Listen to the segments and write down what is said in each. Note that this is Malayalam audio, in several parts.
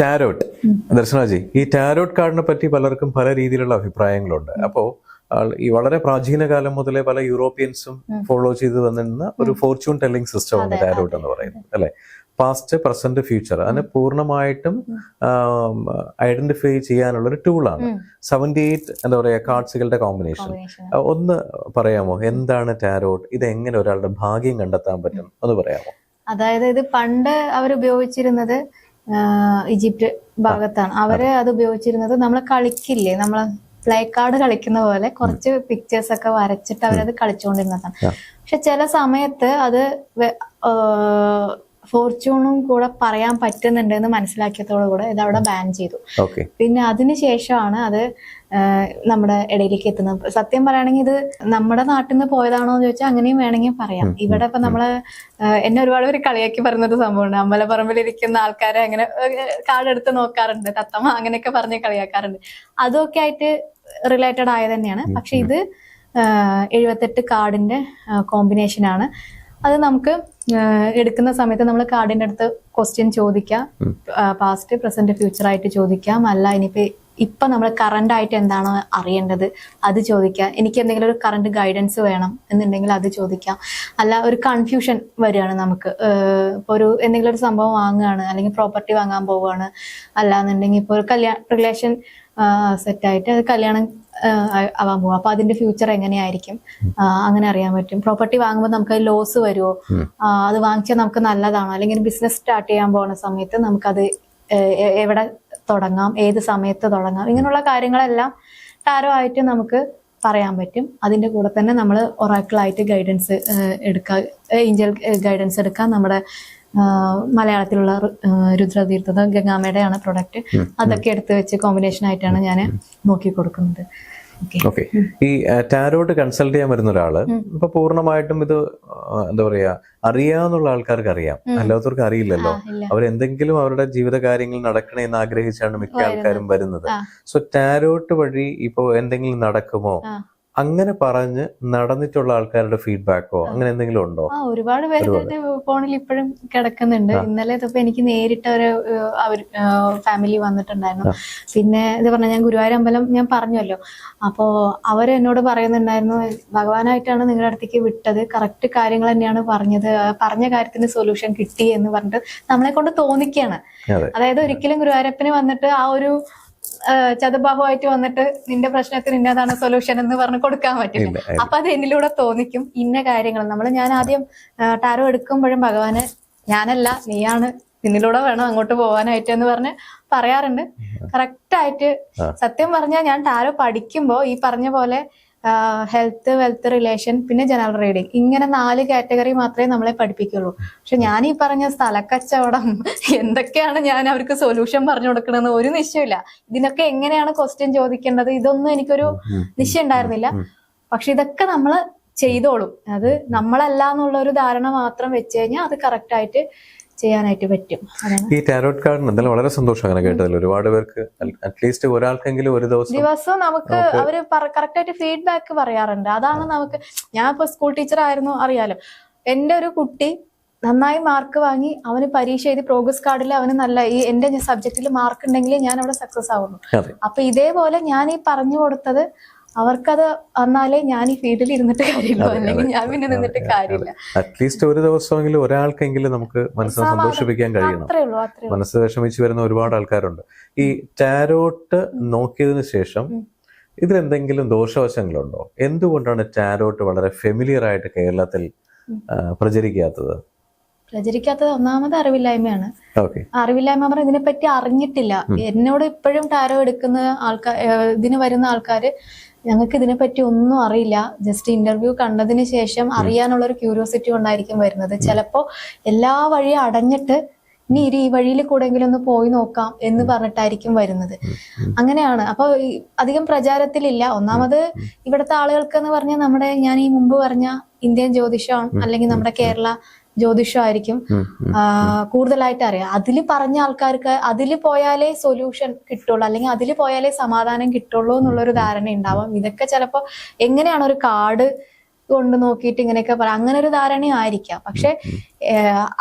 ടാരോട്ട്. ദർശനാജി ഈ ടാരോട്ട് കാർഡിനെ പറ്റി പലർക്കും പല രീതിയിലുള്ള അഭിപ്രായങ്ങളുണ്ട്. അപ്പോ ഈ വളരെ പ്രാചീന കാലം മുതലേ പല യൂറോപ്യൻസും ഫോളോ ചെയ്ത് വന്നിരുന്ന ഒരു ഫോർച്യൂൺ ടെല്ലിംഗ് സിസ്റ്റം ആണ് ടാരോട്ട് എന്ന് പറയുന്നത് അല്ലെ? പാസ്റ്റ് പ്രസന്റ് ഫ്യൂച്ചർ അതിനെ പൂർണമായിട്ടും ഐഡന്റിഫൈ ചെയ്യാനുള്ള ഒരു ടൂളാണ് സെവന്റി എയ്റ്റ് എന്താ പറയാ കാർഡ്സുകളുടെ കോമ്പിനേഷൻ ഒന്ന് പറയാമോ? എന്താണ് ടാരോട്ട്? ഇത് എങ്ങനെ ഒരാളുടെ ഭാഗ്യം കണ്ടെത്താൻ പറ്റും? ഒന്ന് പറയാമോ? അതായത് ഇത് പണ്ട് അവർ ഉപയോഗിച്ചിരുന്നത് ഈജിപ്റ്റ് ഭാഗത്താണ്. അവർ അത് ഉപയോഗിച്ചിരുന്നത് നമ്മൾ കളിക്കില്ലേ? നമ്മൾ പ്ലേ കാർഡ് കളിക്കുന്ന പോലെ കുറച്ച് പിക്ചേഴ്സ് ഒക്കെ വരച്ചിട്ട് അവരത് കളിച്ചുകൊണ്ടിരുന്നതാണ്. പക്ഷെ ചില സമയത്ത് അത് ഫോർച്യൂണും കൂടെ പറയാൻ പറ്റുന്നുണ്ട് എന്ന് മനസ്സിലാക്കിയതോടു കൂടെ ഇത് അവിടെ ബാൻ ചെയ്തു. പിന്നെ അതിനുശേഷമാണ് അത് നമ്മുടെ ഇടയിലേക്ക് എത്തുന്നത്. സത്യം പറയുകയാണെങ്കിൽ ഇത് നമ്മുടെ നാട്ടിൽ നിന്ന് പോയതാണോ എന്ന് ചോദിച്ചാൽ അങ്ങനെയും വേണമെങ്കിൽ പറയാം. ഇവിടെ ഇപ്പൊ നമ്മൾ എന്നെ ഒരുപാട് പേര് കളിയാക്കി പറയുന്നൊരു സംഭവമുണ്ട്. അമ്പലപ്പറമ്പിലിരിക്കുന്ന ആൾക്കാരെ അങ്ങനെ കാർഡ് എടുത്ത് നോക്കാറുണ്ട്. തത്തമ്മ അങ്ങനെയൊക്കെ പറഞ്ഞ് കളിയാക്കാറുണ്ട്. അതൊക്കെ ആയിട്ട് റിലേറ്റഡ് ആയത് തന്നെയാണ്. പക്ഷെ ഇത് എഴുപത്തെട്ട് കാർഡിന്റെ കോമ്പിനേഷൻ ആണ്. അത് നമുക്ക് എടുക്കുന്ന സമയത്ത് നമ്മൾ കാർഡിന്റെ അടുത്ത് ക്വസ്റ്റ്യൻ ചോദിക്കാം. പാസ്റ്റ് പ്രസന്റ് ഫ്യൂച്ചർ ആയിട്ട് ചോദിക്കാം. അല്ല ഇനിയിപ്പോ ഇപ്പൊ നമ്മൾ കറണ്ട് ആയിട്ട് എന്താണോ അറിയേണ്ടത് അത് ചോദിക്കാം. എനിക്ക് എന്തെങ്കിലും ഒരു കറണ്ട് ഗൈഡൻസ് വേണം എന്നുണ്ടെങ്കിൽ അത് ചോദിക്കാം. അല്ല ഒരു കൺഫ്യൂഷൻ വരികയാണ് നമുക്ക്. ഇപ്പൊ ഒരു എന്തെങ്കിലും ഒരു സംഭവം വാങ്ങുകയാണ് അല്ലെങ്കിൽ പ്രോപ്പർട്ടി വാങ്ങാൻ പോവുകയാണ്. അല്ലാന്നുണ്ടെങ്കിൽ ഇപ്പോൾ ഒരു കല്യാണ റിലേഷൻ സെറ്റായിട്ട് അത് കല്യാണം ആവാൻ പോകും അപ്പൊ അതിന്റെ ഫ്യൂച്ചർ എങ്ങനെയായിരിക്കും? അങ്ങനെ അറിയാൻ പറ്റും. പ്രോപ്പർട്ടി വാങ്ങുമ്പോൾ നമുക്ക് ലോസ് വരുമോ അത് വാങ്ങിച്ചാൽ നമുക്ക് നല്ലതാണോ? അല്ലെങ്കിൽ ബിസിനസ് സ്റ്റാർട്ട് ചെയ്യാൻ പോകുന്ന സമയത്ത് നമുക്കത് എവിടെ തുടങ്ങാം? ഏത് സമയത്ത് തുടങ്ങാം? ഇങ്ങനെയുള്ള കാര്യങ്ങളെല്ലാം ടാരോ ആയിട്ട് നമുക്ക് പറയാൻ പറ്റും. അതിന്റെ കൂടെ തന്നെ നമ്മൾ ഒറാക്കിളായിട്ട് ഗൈഡൻസ് എടുക്കുക ഏഞ്ചൽ ഗൈഡൻസ് എടുക്കാം നമ്മുടെ മലയാളത്തിലുള്ള രുദ്രതീർത്ഥത ഗംഗാമയുടെയാണ് പ്രൊഡക്റ്റ് അതൊക്കെ എടുത്ത് വെച്ച് കോമ്പിനേഷൻ ആയിട്ടാണ് ഞാൻ നോക്കി കൊടുക്കുന്നത്. ഓക്കെ ഈ ടാരോട്ട് കൺസൾട്ട് ചെയ്യാൻ വരുന്ന ഒരാൾ ഇപ്പൊ പൂർണമായിട്ടും ഇത് എന്താ പറയാ അറിയാന്നുള്ള ആൾക്കാർക്ക് അറിയാം. അല്ലാത്തവർക്ക് അറിയില്ലല്ലോ. അവരെന്തെങ്കിലും അവരുടെ ജീവിത കാര്യങ്ങൾ നടക്കണേ എന്ന് ആഗ്രഹിച്ചാണ് മിക്ക ആൾക്കാരും വരുന്നത്. സോ ടാരോട്ട് വഴി ഇപ്പോ എന്തെങ്കിലും നടക്കുമോ. അങ്ങനെ പറഞ്ഞ് നടന്നിട്ടുള്ള ആൾക്കാരുടെ ഫീഡ്ബാക്കോ അങ്ങനെ എന്തെങ്കിലും ഉണ്ടോ? ആ ഒരുപാട് പേര് ഫോണിൽ ഇപ്പോഴും കിടക്കുന്നുണ്ട്. ഇന്നലെ ഇതിപ്പോ എനിക്ക് നേരിട്ട് ഒരു അവർ ഫാമിലി വന്നിട്ടുണ്ടായിരുന്നു. പിന്നെ ഇത് പറഞ്ഞ ഞാൻ ഗുരുവായൂർ അമ്പലം ഞാൻ പറഞ്ഞല്ലോ. അപ്പോ അവർ എന്നോട് പറയുന്നുണ്ടായിരുന്നു ഭഗവാനായിട്ടാണ് നിങ്ങളുടെ അടുത്തേക്ക് വിട്ടത്. കറക്റ്റ് കാര്യങ്ങൾ തന്നെയാണ് പറഞ്ഞത്. പറഞ്ഞ കാര്യത്തിന് സൊല്യൂഷൻ കിട്ടി എന്ന് പറഞ്ഞിട്ട് നമ്മളെ കൊണ്ട് തോന്നിക്കുകയാണ് അതെ. അതായത് ഒരിക്കലും ഗുരുവായൂരപ്പന് വന്നിട്ട് ആ ഒരു ചതുബാഹുവായിട്ട് വന്നിട്ട് നിന്റെ പ്രശ്നത്തിന് ഇന്നതാണ് സൊല്യൂഷൻ എന്ന് പറഞ്ഞ് കൊടുക്കാൻ പറ്റില്ല അപ്പൊ അത് എന്നിലൂടെ തോന്നിക്കും ഇന്ന കാര്യങ്ങൾ. നമ്മൾ ഞാൻ ആദ്യം ടാരോ എടുക്കുമ്പോഴും ഭഗവാന് ഞാനല്ല നീയാണ് നിന്നിലൂടെ വേണം അങ്ങോട്ട് പോകാനായിട്ട് എന്ന് പറഞ്ഞ് പറയാറുണ്ട്. കറക്റ്റ് ആയിട്ട് സത്യം പറഞ്ഞാൽ ഞാൻ ടാരോ പഠിക്കുമ്പോൾ ഈ പറഞ്ഞ പോലെ ഹെൽത്ത് വെൽത്ത് റിലേഷൻ പിന്നെ ജനറൽ റീഡിങ് ഇങ്ങനെ നാല് കാറ്റഗറി മാത്രമേ നമ്മളെ പഠിപ്പിക്കുള്ളൂ. പക്ഷെ ഞാൻ ഈ പറഞ്ഞ സ്ഥലക്കച്ചവടം എന്തൊക്കെയാണ് ഞാൻ അവർക്ക് സൊല്യൂഷൻ പറഞ്ഞു കൊടുക്കണമെന്ന് ഒരു നിശ്ചയമില്ല ഇതിനൊക്കെ എങ്ങനെയാണ് ക്വസ്റ്റ്യൻ ചോദിക്കേണ്ടത്? ഇതൊന്നും എനിക്കൊരു നിശ്ചയം ഉണ്ടായിരുന്നില്ല പക്ഷെ ഇതൊക്കെ നമ്മൾ ചെയ്തോളും. അത് നമ്മളല്ല എന്നുള്ള ഒരു ധാരണ മാത്രം വെച്ച് കഴിഞ്ഞാൽ അത് കറക്റ്റ് ആയിട്ട് ചെയ്യാനായിട്ട് പറ്റും. ഈ ടാരോട്ട് കാർഡ് എന്തായാലും വളരെ സന്തോഷം അങ്ങനെ കേട്ടതിൽ. ഒരുപാട് പേർക്ക് അറ്റ്ലീസ്റ്റ് ഒരാൾക്കെങ്കിലും ഒരു ദിവസം ദിവസവും നമുക്ക് അവർ കറക്റ്റ് ആയിട്ട് ഫീഡ്ബാക്ക് പറയാറുണ്ട്. അതാണ് നമുക്ക് ഞാൻ ഇപ്പൊ സ്കൂൾ ടീച്ചർ ആയിരുന്നു അറിയാലോ. എന്റെ ഒരു കുട്ടി നന്നായി മാർക്ക് വാങ്ങി അവന് പരീക്ഷ എഴുതി പ്രോഗ്രസ് കാർഡിൽ അവന് നല്ല ഈ എന്റെ സബ്ജക്റ്റിൽ മാർക്ക് ഉണ്ടെങ്കിൽ ഞാൻ അവിടെ സക്സസ് ആവുന്നു അപ്പൊ ഇതേപോലെ ഞാൻ ഈ പറഞ്ഞു കൊടുത്തത് അവർക്കത് വന്നാലേ ഞാൻ ഈ ഫീൽഡിൽ ഇരുന്നിട്ട് കാര്യമില്ല അല്ലെങ്കിൽ ഞാൻ പിന്നെ നിന്നിട്ട് കാര്യമില്ല. അറ്റ്ലീസ്റ്റ് ഒരു ദിവസമെങ്കിലും ഒരാൾക്കെങ്കിലും നമുക്ക് മനസ്സിനെ സന്തോഷിപ്പിക്കാൻ കഴിയണം. മനസ്സ് വിഷമിച്ച് വരുന്ന ഒരുപാട് ആൾക്കാരുണ്ട്. ഈ ടാരോട്ട് നോക്കിയതിനു ശേഷം ഇതിലെന്തെങ്കിലും ദോഷവശങ്ങളുണ്ടോ? എന്തുകൊണ്ടാണ് ടാരോട്ട് വളരെ ഫെമിലിയർ ആയിട്ട് കേരളത്തിൽ പ്രചരിക്കാത്തത്? പ്രചരിക്കാത്തത് ഒന്നാമത് അറിവില്ലായ്മയാണ്. അറിവില്ലായ്മ പറഞ്ഞാൽ ഇതിനെപ്പറ്റി അറിഞ്ഞിട്ടില്ല. എന്നോട് ഇപ്പോഴും ടാരോ എടുക്കുന്ന ആൾക്കാർ ഇതിന് വരുന്ന ആൾക്കാര് ഞങ്ങൾക്ക് ഇതിനെപ്പറ്റി ഒന്നും അറിയില്ല. ജസ്റ്റ് ഇന്റർവ്യൂ കണ്ടതിന് ശേഷം അറിയാനുള്ള ഒരു ക്യൂരിയോസിറ്റി കൊണ്ടായിരിക്കും വരുന്നത്. ചിലപ്പോ എല്ലാ വഴിയും അടഞ്ഞിട്ട് ഇനി ഇരി ഈ വഴിയിൽ കൂടെങ്കിലും ഒന്ന് പോയി നോക്കാം എന്ന് പറഞ്ഞിട്ടായിരിക്കും വരുന്നത്. അങ്ങനെയാണ്. അപ്പൊ അധികം പ്രചാരത്തിലില്ല. ഒന്നാമത് ഇവിടുത്തെ ആളുകൾക്ക് എന്ന് പറഞ്ഞാൽ നമ്മുടെ ഞാൻ ഈ മുമ്പ് പറഞ്ഞ ഇന്ത്യൻ ജ്യോതിഷം അല്ലെങ്കിൽ നമ്മുടെ കേരള ജ്യോതിഷമായിരിക്കും കൂടുതലായിട്ട് അറിയാം. അതിൽ പറഞ്ഞ ആൾക്കാർക്ക് അതിൽ പോയാലേ സൊല്യൂഷൻ കിട്ടുള്ളൂ. അല്ലെങ്കിൽ അതിൽ പോയാലേ സമാധാനം കിട്ടുള്ളൂ എന്നുള്ളൊരു ധാരണ ഉണ്ടാവും. ഇതൊക്കെ ചിലപ്പോൾ എങ്ങനെയാണ് ഒരു കാർഡ് കൊണ്ട് നോക്കിയിട്ട് ഇങ്ങനെയൊക്കെ പറയാം അങ്ങനെ ഒരു ധാരണ ആയിരിക്കാം. പക്ഷെ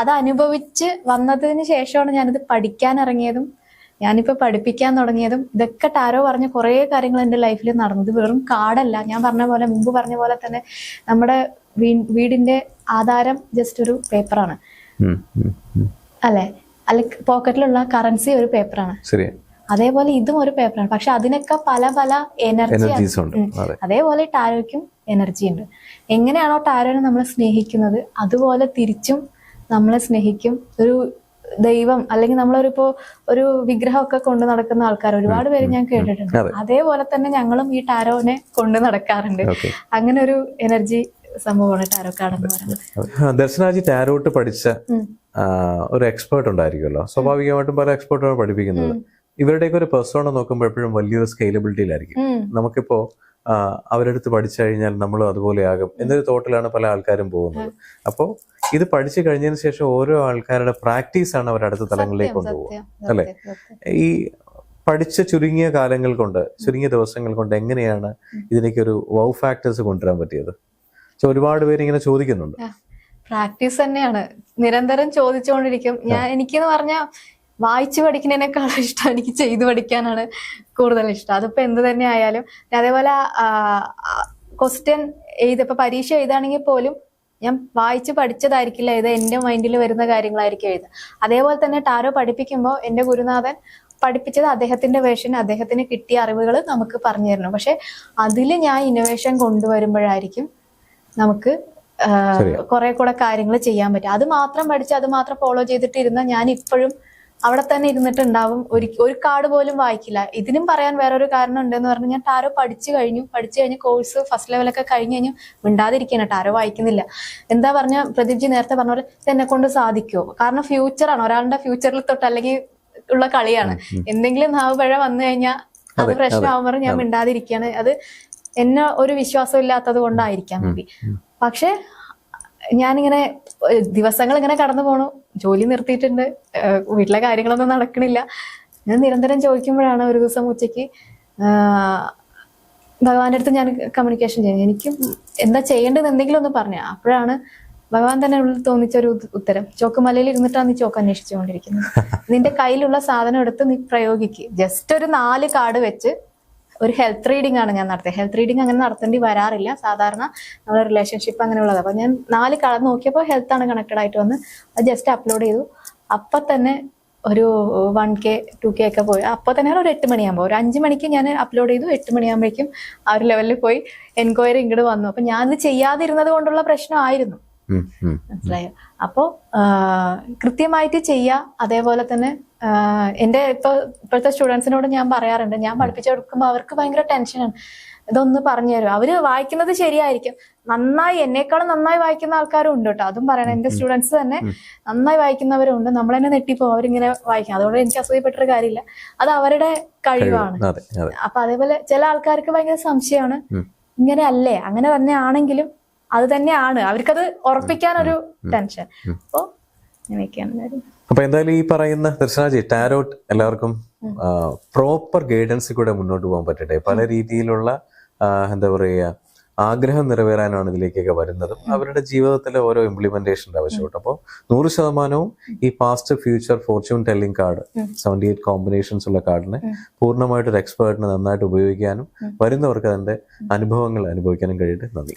അത് അനുഭവിച്ച് വന്നതിന് ശേഷമാണ് ഞാനിത് പഠിക്കാൻ ഇറങ്ങിയതും ഞാനിപ്പോ പഠിപ്പിക്കാൻ തുടങ്ങിയതും ഇതൊക്കെ ടാരോ പറഞ്ഞ കുറേ കാര്യങ്ങൾ എന്റെ ലൈഫിൽ നടന്നത്. വെറും കാടല്ല ഞാൻ പറഞ്ഞ പോലെ മുമ്പ് പറഞ്ഞ പോലെ തന്നെ നമ്മുടെ വീടിന്റെ വീടിന്റെ ആധാരം ജസ്റ്റ് ഒരു പേപ്പറാണ്. അല്ലെ? അല്ലെ പോക്കറ്റിലുള്ള കറൻസി ഒരു പേപ്പറാണ് അതേപോലെ ഇതും ഒരു പേപ്പറാണ് പക്ഷെ അതിനൊക്കെ പല പല എനർജി അതേപോലെ ടാരോയ്ക്കും എനർജി ഉണ്ട്. എങ്ങനെയാണോ ടാരോനെ നമ്മൾ സ്നേഹിക്കുന്നത് അതുപോലെ തിരിച്ചും നമ്മളെ സ്നേഹിക്കും. ഒരു ദൈവം അല്ലെങ്കിൽ നമ്മളൊരിപ്പോ ഒരു വിഗ്രഹമൊക്കെ കൊണ്ട് നടക്കുന്ന ആൾക്കാർ ഒരുപാട് പേര് ഞാൻ കേട്ടിട്ടുണ്ട്. അതേപോലെ തന്നെ ഞങ്ങളും ഈ ടാരോനെ കൊണ്ട് നടക്കാറുണ്ട്. അങ്ങനെ ഒരു എനർജി സംഭവമാണ് ടാരോ പറയുന്നത്. ദർശനാജി ടാരോട്ട് പഠിച്ച ഒരു എക്സ്പേർട്ട് ഉണ്ടായിരിക്കുമല്ലോ. സ്വാഭാവികമായിട്ടും പല എക്സ്പേർട്ടാണ് പഠിപ്പിക്കുന്നത്. ഇവരുടെയൊക്കെ ഒരു പേഴ്സോണ നോക്കുമ്പോൾ എപ്പോഴും വലിയൊരു സ്കെയിലബിലിറ്റിയിലായിരിക്കും. നമുക്കിപ്പോ അവരെടുത്ത് പഠിച്ചു കഴിഞ്ഞാൽ നമ്മളും അതുപോലെയാകും എന്നൊരു തോട്ടിലാണ് പല ആൾക്കാരും പോകുന്നത്. അപ്പോൾ ഇത് പഠിച്ചു കഴിഞ്ഞതിന് ശേഷം ഓരോ ആൾക്കാരുടെ പ്രാക്ടീസ് ആണ് അവർ അടുത്ത തലങ്ങളിലേക്ക് കൊണ്ടുപോകുക അല്ലെ. ഈ പഠിച്ച ചുരുങ്ങിയ കാലങ്ങൾ കൊണ്ട് ചുരുങ്ങിയ ദിവസങ്ങൾ കൊണ്ട് എങ്ങനെയാണ് ഇതിലേക്ക് ഒരു വൗ ഫാക്ടേഴ്സ് കൊണ്ടുവരാൻ പറ്റിയത്? ഒരുപാട് പേര് ഇങ്ങനെ ചോദിക്കുന്നുണ്ട്. പ്രാക്ടീസ് തന്നെയാണ്. നിരന്തരം ചോദിച്ചുകൊണ്ടിരിക്കും. ഞാൻ എനിക്കെന്ന് പറഞ്ഞാൽ വായിച്ചു പഠിക്കുന്നതിനേക്കാളും ഇഷ്ടം എനിക്ക് ചെയ്തു പഠിക്കാനാണ് കൂടുതൽ ഇഷ്ടം. അതിപ്പോ എന്ത് തന്നെ ആയാലും അതേപോലെ ക്വസ്റ്റ്യൻ എഴുതിയപ്പോ പരീക്ഷ എഴുതാണെങ്കിൽ പോലും ഞാൻ വായിച്ച് പഠിച്ചതായിരിക്കില്ല. ഇത് എന്റെ മൈൻഡിൽ വരുന്ന കാര്യങ്ങളായിരിക്കും എഴുതുക. അതേപോലെ തന്നെ ടാരോ പഠിപ്പിക്കുമ്പോൾ എന്റെ ഗുരുനാഥൻ പഠിപ്പിച്ചത് അദ്ദേഹത്തിന്റെ വേഷൻ അദ്ദേഹത്തിന് കിട്ടിയ അറിവുകൾ നമുക്ക് പറഞ്ഞു തരണം പക്ഷെ അതിൽ ഞാൻ ഇന്നോവേഷൻ കൊണ്ടുവരുമ്പോഴായിരിക്കും നമുക്ക്. കുറെ കൂടെ കാര്യങ്ങൾ ചെയ്യാൻ പറ്റും. അത് മാത്രം പഠിച്ച് അത് മാത്രം ഫോളോ ചെയ്തിട്ട് ഇരുന്ന ഞാൻ ഇപ്പോഴും അവിടെ തന്നെ ഇരുന്നിട്ടുണ്ടാവും. ഒരു ഒരു കാർഡ് പോലും വായിക്കില്ല. ഇതിനും പറയാൻ വേറൊരു കാരണം ഉണ്ടെന്ന് പറഞ്ഞാൽ ഞാൻ ടാരോ പഠിച്ചു കഴിഞ്ഞു. പഠിച്ചു കഴിഞ്ഞ് കോഴ്സ് ഫസ്റ്റ് ലെവലൊക്കെ കഴിഞ്ഞ് കഴിഞ്ഞു മിണ്ടാതിരിക്കുകയാണ്. ടാരോ വായിക്കുന്നില്ല. എന്താ പറഞ്ഞ പ്രദീപ്ജി നേരത്തെ പറഞ്ഞ പോലെ ഇത് എന്നെ കൊണ്ട് സാധിക്കുമോ കാരണം ഫ്യൂച്ചറാണ് ഒരാളുടെ ഫ്യൂച്ചറിൽ തൊട്ട് അല്ലെങ്കിൽ ഉള്ള കളിയാണ്. എന്തെങ്കിലും നാവ് പഴ വന്നു കഴിഞ്ഞാൽ അത് അതെ, പ്രശ്നമാകുമ്പോൾ ഞാൻ മിണ്ടാതിരിക്കുകയാണ്. അത് എന്നെ ഒരു വിശ്വാസം ഇല്ലാത്തത് കൊണ്ടായിരിക്കാം മതി പക്ഷെ ഞാനിങ്ങനെ ദിവസങ്ങൾ ഇങ്ങനെ കടന്നു പോണു. ജോലി നിർത്തിയിട്ടുണ്ട്. വീട്ടിലെ കാര്യങ്ങളൊന്നും നടക്കണില്ല. ഞാൻ നിരന്തരം ചോദിക്കുമ്പോഴാണ് ഒരു ദിവസം ഉച്ചയ്ക്ക് ഭഗവാന്റെ അടുത്ത് ഞാൻ കമ്മ്യൂണിക്കേഷൻ ചെയ്യുന്നത്. എനിക്ക് എന്താ ചെയ്യേണ്ടത് എന്തെങ്കിലും ഒന്ന് പറഞ്ഞു. അപ്പോഴാണ് ഭഗവാൻ തന്നെ ഉള്ളിൽ തോന്നിച്ച ഒരു ഉത്തരം. ഉത്തരം ചോക്കുമലയിൽ ഇരുന്നിട്ടാണ് നീ ചോക്ക് അന്വേഷിച്ചുകൊണ്ടിരിക്കുന്നത്. നിന്റെ കയ്യിലുള്ള സാധനം എടുത്ത് നീ പ്രയോഗിക്കുക ജസ്റ്റ് ഒരു നാല് കാർഡ് വെച്ച് ഒരു ഹെൽത്ത് റീഡിംഗ് ആണ് ഞാൻ നടത്തിയത്. ഹെൽത്ത് റീഡിംഗ് അങ്ങനെ നടത്തേണ്ടി വരാറില്ല. സാധാരണ നമ്മുടെ റിലേഷൻഷിപ്പ് അങ്ങനെയുള്ളത്. അപ്പൊ ഞാൻ നാല് കളർ നോക്കിയപ്പോൾ ഹെൽത്ത് ആണ് കണക്റ്റഡ് ആയിട്ട് വന്ന് അത് ജസ്റ്റ് അപ്ലോഡ് ചെയ്തു. അപ്പൊ തന്നെ ഒരു വൺ കെ ടു കെ ഒക്കെ പോയി. അപ്പൊ തന്നെ ഒരു എട്ട് മണിയാകുമ്പോൾ ഒരു അഞ്ച് മണിക്ക് ഞാൻ അപ്ലോഡ് ചെയ്തു. എട്ട് മണിയാകുമ്പോഴേക്കും ആ ഒരു ലെവലിൽ പോയി എൻക്വയറി ഇങ്ങോട്ട് വന്നു. അപ്പൊ ഞാൻ ഇത് ചെയ്യാതിരുന്നത് കൊണ്ടുള്ള പ്രശ്നമായിരുന്നു. മനസ്സിലായോ? അപ്പോ കൃത്യമായിട്ട് ചെയ്യുക അതേപോലെ തന്നെ എന്റെ എന്റെ ഇപ്പൊ ഇപ്പോഴത്തെ സ്റ്റുഡൻസിനോട് ഞാൻ പറയാറുണ്ട് ഞാൻ പഠിപ്പിച്ചു കൊടുക്കുമ്പോൾ അവർക്ക് ഭയങ്കര ടെൻഷനാണ്. ഇതൊന്ന് പറഞ്ഞു തരും അവർ വായിക്കുന്നത് ശരിയായിരിക്കും. നന്നായി എന്നെക്കാളും നന്നായി വായിക്കുന്ന ആൾക്കാരും ഉണ്ട് കേട്ടോ. അതും പറയണം. എന്റെ സ്റ്റുഡൻസ് തന്നെ നന്നായി വായിക്കുന്നവരുണ്ട്. നമ്മൾ തന്നെ നെട്ടിപ്പോ അവരിങ്ങനെ വായിക്കും. അതുകൊണ്ട് എനിക്ക് അസൂയപ്പെട്ടൊരു കാര്യമില്ല. അത് അവരുടെ കഴിവാണ്. അപ്പൊ അതേപോലെ ചില ആൾക്കാർക്ക് ഭയങ്കര സംശയമാണ്. ഇങ്ങനെ അല്ലേ? അങ്ങനെ തന്നെ ആണെങ്കിലും അത് തന്നെയാണ്. അവർക്കത് ഉറപ്പിക്കാനൊരു ടെൻഷൻ. അപ്പോ ഇങ്ങനെയൊക്കെയാണ് കാര്യം. അപ്പൊ എന്തായാലും ഈ പറയുന്ന ദർശനാജി ടാരോട്ട് എല്ലാവർക്കും പ്രോപ്പർ ഗൈഡൻസിൽ കൂടെ മുന്നോട്ട് പോകാൻ പറ്റട്ടെ. പല രീതിയിലുള്ള എന്താ പറയുക ആഗ്രഹം നിറവേറാനാണ് ഇതിലേക്കൊക്കെ വരുന്നതും. അവരുടെ ജീവിതത്തിലെ ഓരോ ഇംപ്ലിമെന്റേഷന്റെ ആവശ്യമുണ്ട്. അപ്പോൾ നൂറ് ശതമാനവും ഈ past future fortune telling card seventy eight combinations ഉള്ള കാർഡിനെ പൂർണമായിട്ട് ഒരു എക്സ്പേർട്ടിനെ നന്നായിട്ട് ഉപയോഗിക്കാനും വരുന്നവർക്ക് അതിന്റെ അനുഭവങ്ങൾ അനുഭവിക്കാനും കഴിയട്ടെ. നന്ദി.